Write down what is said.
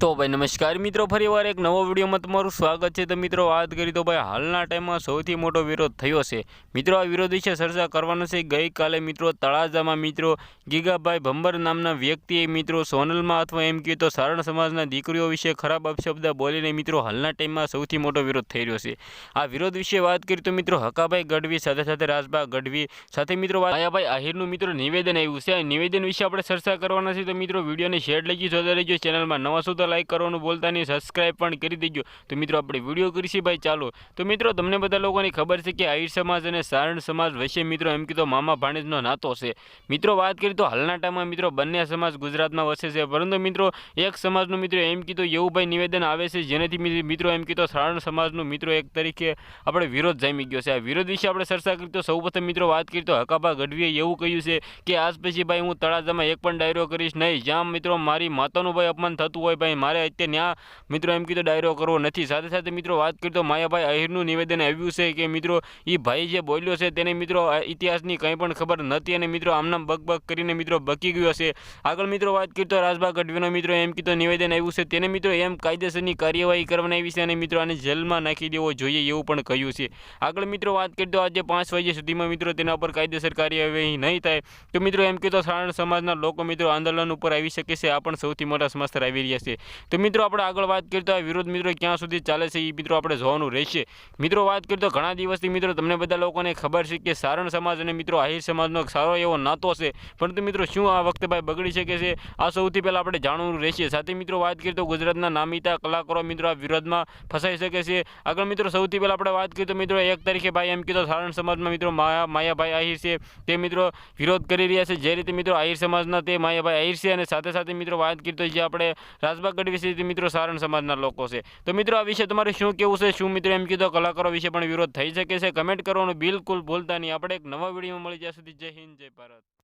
તો ભાઈ નમસ્કાર મિત્રો, ફરીવાર એક નવો વિડીયોમાં તમારું સ્વાગત છે. તો મિત્રો, વાત કરી તો ભાઈ હાલના ટાઈમમાં સૌથી મોટો વિરોધ થયો છે. મિત્રો, આ વિરોધ વિશે ચર્ચા કરવાનો છે. ગઈકાલે મિત્રો, તળાજામાં મિત્રો, ગીગાભાઈ ભંબર નામના વ્યક્તિએ મિત્રો સોનલમાં અથવા એમ કહ્યું તો સારણ સમાજના દીકરીઓ વિશે ખરાબ અપશબ્દ બોલીને મિત્રો હાલના ટાઈમમાં સૌથી મોટો વિરોધ થઈ રહ્યો છે. આ વિરોધ વિશે વાત કરી તો મિત્રો, હકાભાઈ ગઢવી સાથે સાથે રાજભા ગઢવી સાથે મિત્રો આયાભાઈ આહિરનું મિત્રો નિવેદન આવ્યું છે. નિવેદન વિશે આપણે ચર્ચા કરવાના છે. તો મિત્રો, વિડીયોને શેર લઈ જોતા રહેજો ચેનલમાં નવા શું તો લાઈક કરવાનું બોલતા નહીં સબસ્ક્રાઈબ પણ કરી દેજો. તો મિત્રો, આપણે વીડિયો કરીશું ભાઈ, ચાલો. તો મિત્રો, તમને બધા લોકોની ખબર છે કે આહિર સમાજ અને સારણ સમાજ વચ્ચે મિત્રો, એમ કીધો, મામા ભાણેજનો નાતો છે. મિત્રો, વાત કરી તો હાલના ટાઈમમાં મિત્રો, બંને સમાજ ગુજરાતમાં વસે છે. પરંતુ મિત્રો, એક સમાજનું મિત્રો એમ કીધું, એવું ભાઈ નિવેદન આવે છે, જેનાથી મિત્રો એમ કીધો, સારણ સમાજનું મિત્રો એક તરીકે આપણે વિરોધ જામી ગયો છે. આ વિરોધ વિશે આપણે ચર્ચા કરી તો સૌપ્રથમ મિત્રો, વાત કરી તો હકાભા ગઢવીએ એવું કહ્યું છે કે આજ પછી ભાઈ હું તળાજામાં એક પણ ડાયરો કરીશ નહીં. જ્યાં મિત્રો મારી માતાનું ભાઈ અપમાન થતું હોય, ભાઈ મારે અત્યારે ત્યાં મિત્રો એમ કીધું, ડાયરો કરવો નથી. સાથે સાથે મિત્રો વાત કરી તો માયાભાઈ અહીરનું નિવેદન આવ્યું છે કે મિત્રો એ ભાઈ જે બોલ્યો છે તેને મિત્રો ઇતિહાસની કંઈ પણ ખબર નથી અને મિત્રો આમનામ બગ કરીને મિત્રો બકી ગયો છે. આગળ મિત્રો વાત કરી તો રાજભા ગઢવીનો મિત્રો એમ કીધું, નિવેદન આવ્યું છે. તેને મિત્રો એમ કાયદેસરની કાર્યવાહી કરવાની આવી છે અને મિત્રો આને જેલમાં નાખી દેવો જોઈએ એવું પણ કહ્યું છે. આગળ મિત્રો વાત કરી તો આજે પાંચ વાગ્યા સુધીમાં મિત્રો તેના પર કાયદેસર કાર્યવાહી નહીં થાય, તો મિત્રો એમ કીધું સારણ સમાજના લોકો મિત્રો આંદોલન ઉપર આવી શકે છે. આ પણ સૌથી મોટા સમાચાર આવી રહ્યા છે. તો મિત્રો આપણે આગળ વાત કરીએ તો વિરોધ મિત્રો ક્યાં સુધી ચાલે છે એ મિત્રો આપણે જોવાનું રહેશે. મિત્રો વાત કરીએ તો ઘણા દિવસથી મિત્રો તમને બધા લોકોને ખબર છે કે સારણ સમાજ અને મિત્રો આહિર સમાજનો સારો એવો નાતો છે. પરંતુ મિત્રો શું આ વખતે ભાઈ બગડી શકે છે? આ સૌથી પહેલાં આપણે જાણવું રહેશે. સાથે મિત્રો વાત કરીએ તો ગુજરાતના નામીતા કલાકારો મિત્રો આ વિરોધમાં ફસાઈ શકે છે. આગળ મિત્રો સૌથી પહેલાં આપણે વાત કરીએ તો મિત્રો એક તારીખે ભાઈ એમ કીધો, સારણ સમાજમાં મિત્રો માયા, માયાભાઈ આહિર છે. તે મિત્રો વિરોધ કરી રહ્યા છે. જે રીતે મિત્રો આહિર સમાજના તે માયાભાઈ આહિર છે અને સાથે સાથે મિત્રો વાત કરીએ જે આપણે રાજબા ગઢવી છે મિત્રો સારણ સમાજના લોકો છે. તો મિત્રો, આ વિશે તમારે શું કેવું છે? શું મિત્રો એમ કીધો કલાકારો વિશે પણ વિરોધ થઈ શકે છે. કમેન્ટ કરવાનું બિલકુલ ભૂલતા નહીં. આપણે એક નવા વિડીયોમાં મળી જ્યાં સુધી જય હિન્દ, જય ભારત.